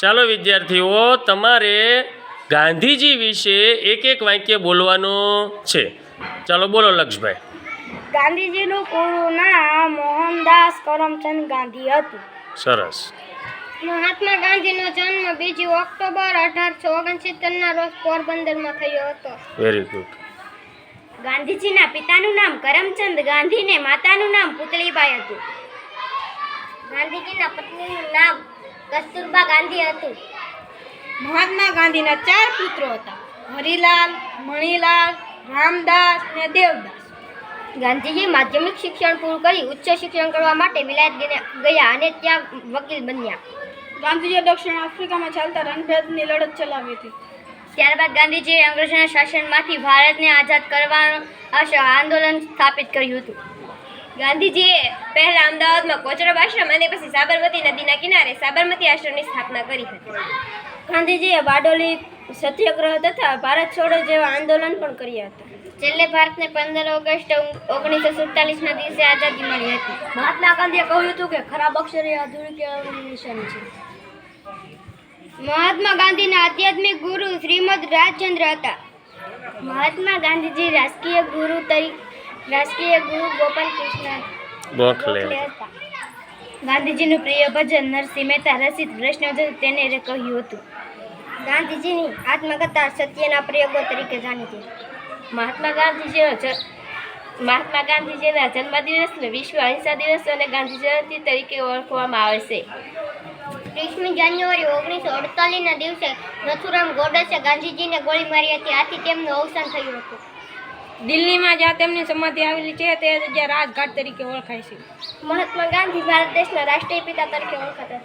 ચાલો વિદ્યાર્થીઓ તમારે ગાંધીજી વિશે એક એક વાક્ય બોલવાનું છે. ચાલો બોલો લક્ષભાઈ. ગાંધીજીનું પૂરું નામ મોહનદાસ કરમચંદ ગાંધી હતું. સરસ. મહાત્મા ગાંધીનો જન્મ બીજી ઓક્ટોબર અઢારસો ઓગણસિત્તેરના રોજ પોરબંદરમાં થયો હતો. વેરી ગુડ ગાંધીજીના પિતાનું નામ કરમચંદ ગાંધી ને માતાનું નામ પુતળીબાઈ હતું. ગાંધીજીના પત્નીનું નામ કસ્તુરબા ગાંધી હતું. મહાત્મા ગાંધીના ચાર પુત્રો હતા. હરિલાલ મણિલાલ રામદાસ ને દેવદાસ. ગાંધીજી માધ્યમિક શિક્ષણ પૂરું કરી ઉચ્ચ શિક્ષણ કરવા માટે વિલાયત ગયા- અને ત્યાં વકીલ બન્યા. ગાંધીજીએ દક્ષિણ આફ્રિકામાં ચાલતા રણભેદની લડત ચલાવી હતી. ત્યારબાદ ગાંધીજીએ અંગ્રેજોના શાસનમાંથી ભારતને આઝાદ કરવાનું આશ- આંદોલન સ્થાપિત કર્યું હતું. ગાંધીજીએ પહેલા અમદાવાદમાં કોચરબ આશ્રમ અને પછી સાબરમતી નદીના કિનારે સાબરમતી આશ્રમની સ્થાપના કરી હતી. ગાંધીજીએ બારડોલી સત્યાગ્રહ તથા ભારત છોડો જેવા આંદોલન પણ કર્યા હતા. છેલ્લે ભારતને પંદર ઓગસ્ટ ઓગણીસો સુડતાલીસના દિવસે આઝાદી મળી હતી. મહાત્મા ગાંધીએ કહ્યું હતું કે ખરાબ અક્ષર એ આધુનિક નિશાની છે. મહાત્મા ગાંધીના આધ્યાત્મિક ગુરુ શ્રીમદ રાજચંદ્ર હતા. મહાત્મા ગાંધીજી રાજકીય ગુરુ તરીકે રાજકીય ગુરુ ગોપાલ કૃષ્ણ. ગોખલે ગાંધીજીનું પ્રિય ભજન નરસિંહ મહેતા રસિત વૈષ્ણવ તેને કહ્યું હતું. ગાંધીજીની આત્મકથા સત્યના પ્રયોગો તરીકે જાણીતી. મહાત્મા ગાંધીજીનો જ મહાત્મા ગાંધીજીના જન્મદિવસને વિશ્વ અહિંસા દિવસ અને ગાંધી જયંતિ તરીકે ઓળખવામાં આવે છે. ત્રીસમી જાન્યુઆરી ઓગણીસો અડતાલીસના દિવસે નથુરામ ગોડસે ગાંધીજીને ગોળી મારી હતી. આથી તેમનું અવસાન થયું હતું. દિલ્હીમાં જ્યાં તેમની સમાધિ આવેલી છે, તે જગ્યા રાજઘાટ તરીકે ઓળખાય છે. મહાત્મા ગાંધી ભારત દેશના રાષ્ટ્રીય પિતા તરીકે ઓળખાતા